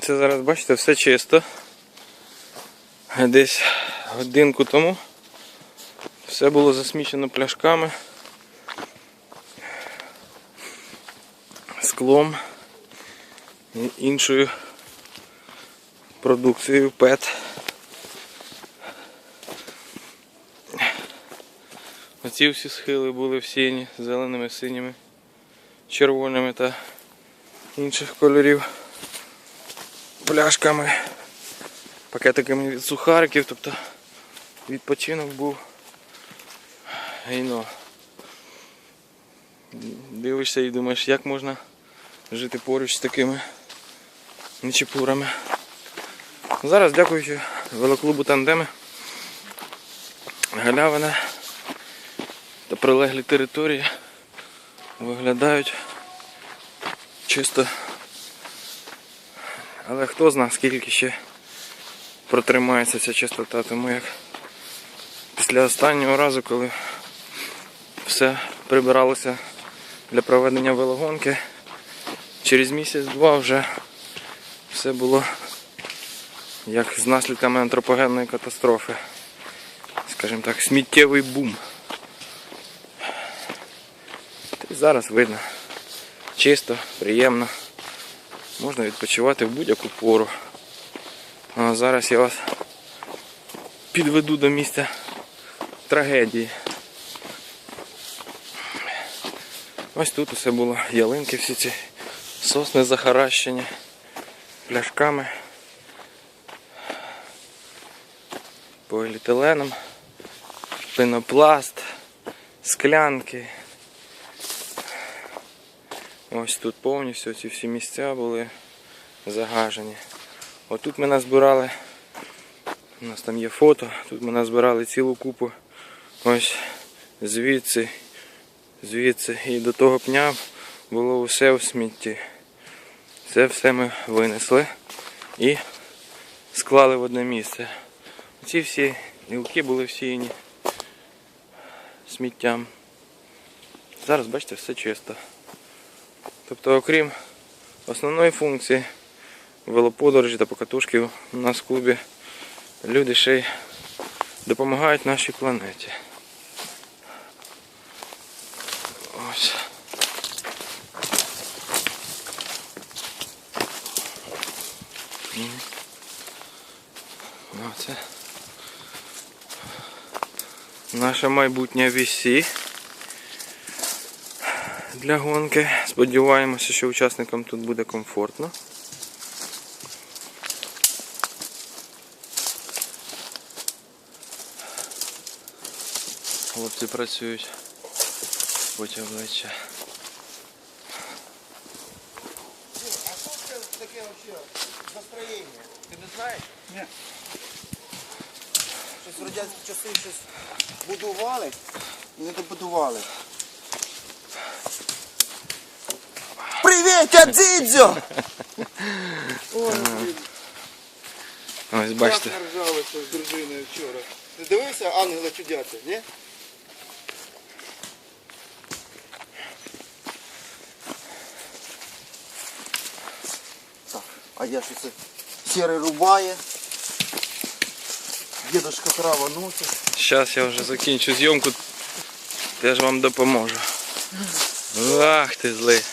Це зараз, бачите, все чисто. Десь годинку тому все було засмічено пляшками, склом і іншою продукцією ПЕТ. Оці всі схили були всіяні зеленими, синіми, червоними та інших кольорів пляшками, пакетиками від сухариків, тобто відпочинок був гайно. Дивишся і думаєш, як можна жити поруч з такими нечепурами. Зараз, дякуючи велоклубу Тандеми, галявина та прилеглі території виглядають чисто але хто знає, скільки ще протримається ця чистота, тому як після останнього разу, коли все прибиралося для проведення велогонки, через місяць-два вже все було як з наслідками антропогенної катастрофи. Скажімо так, сміттєвий бум. Й зараз видно. Чисто, приємно. Можна відпочивати в будь-яку пору. А зараз я вас підведу до місця трагедії. Ось тут усе було ялинки, всі ці сосни захаращені пляшками, поліетиленом, пенопласт, склянки. Ось тут повністю ці всі місця були загажені. Отут ми назбирали, у нас там є фото, тут ми назбирали цілу купу. Ось звідси, звідси і до того пня було усе у смітті. Це все ми винесли і склали в одне місце. Ці всі гілки були всіяні сміттям. Зараз, бачите, все чисто. Тобто, окрім основної функції велоподорожі та покатушки у нас в клубі люди ще й допомагають нашій планеті. Ось. Оце. Наша майбутня вісі для гонки. Сподіваємося, що учасникам тут буде комфортно. Хлопці працюють потім обличчя. Таке вообще настроєння? Ти не знаєш? Ні. Щось в радянські часи щось будували і не добудували. Привіт, я Дзідзьо! Ой, Ось бачите. так ржалися з дружиною вчора. Ти дивився ангела чудяти, ні? Так, а я що це сірий рубає. Дідушка трава носить. Зараз я вже закінчу зйомку, теж вам допоможу. Ах ти злий.